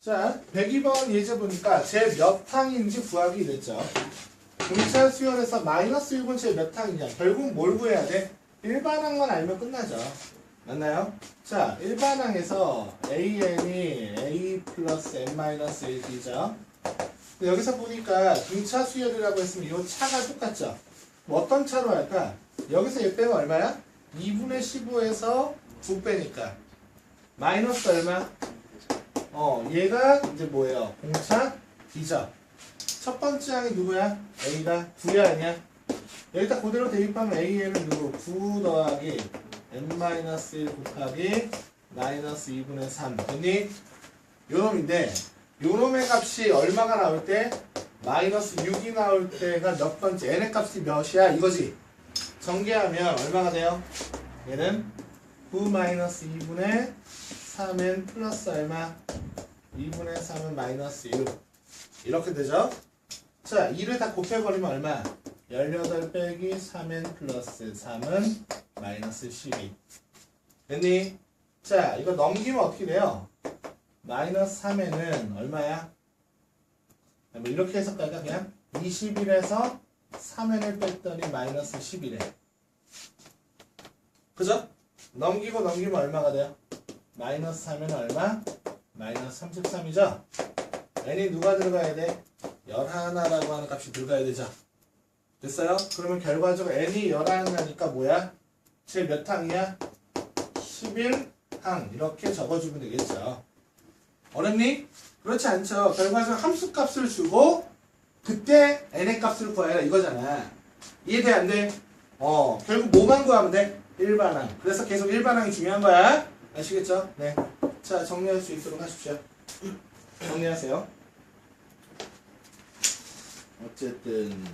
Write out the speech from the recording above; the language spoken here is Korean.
자, 102번 예제 보니까 제몇 항인지 구하기 이랬죠. 공차 수열에서 마이너스 1분 제몇 항이냐. 결국 뭘 구해야 돼? 일반항만 알면 끝나죠. 맞나요? 자, 일반항에서 AN이 A 플러스 N 마이너스 1D죠. 여기서 보니까 등차 수열이라고 했으면 이 차가 똑같죠. 뭐 어떤 차로 할까? 여기서 얘 빼면 얼마야? 2분의 15에서 9 빼니까 마이너스 얼마? 어, 얘가 이제 뭐예요? 공차 D죠. 첫 번째 항이 누구야? A가 9야 아니야? 여기다 그대로 대입하면 AN은 누구? 9 더하기 N-1 곱하기 마이너스 2분의 3 됐니? 요놈인데 요놈의 값이 얼마가 나올 때? 마이너스 6이 나올 때가 몇 번째? n의 값이 몇이야? 이거지? 전개하면 얼마가 돼요? 얘는 9 마이너스 2분의 3n 플러스 얼마? 2분의 3은 마이너스 6 이렇게 되죠? 자 2를 다 곱해버리면 얼마? 18 빼기 3n 플러스 3은 마이너스 12 됐니? 자 이거 넘기면 어떻게 돼요? 마이너스 3n은 얼마야? 뭐 이렇게 해석할까 그냥 21에서 3n을 뺐더니 마이너스 11에 그죠? 넘기고 넘기면 얼마가 돼요? 마이너스 3은 얼마? 마이너스 33이죠? n이 누가 들어가야 돼? 11라고 하는 값이 들어가야 되죠? 됐어요? 그러면 결과적으로 n이 11하니까 뭐야? 제 몇 항이야? 11항 이렇게 적어주면 되겠죠 어렵니? 그렇지 않죠 결과적으로 함수 값을 주고 그때 n의 값을 구하라 이거잖아 이해돼 안 돼? 어 결국 뭐만 구하면 돼? 일반항 그래서 계속 일반항이 중요한 거야 아시겠죠? 네 자 정리할 수 있도록 하십시오. 정리하세요. 어쨌든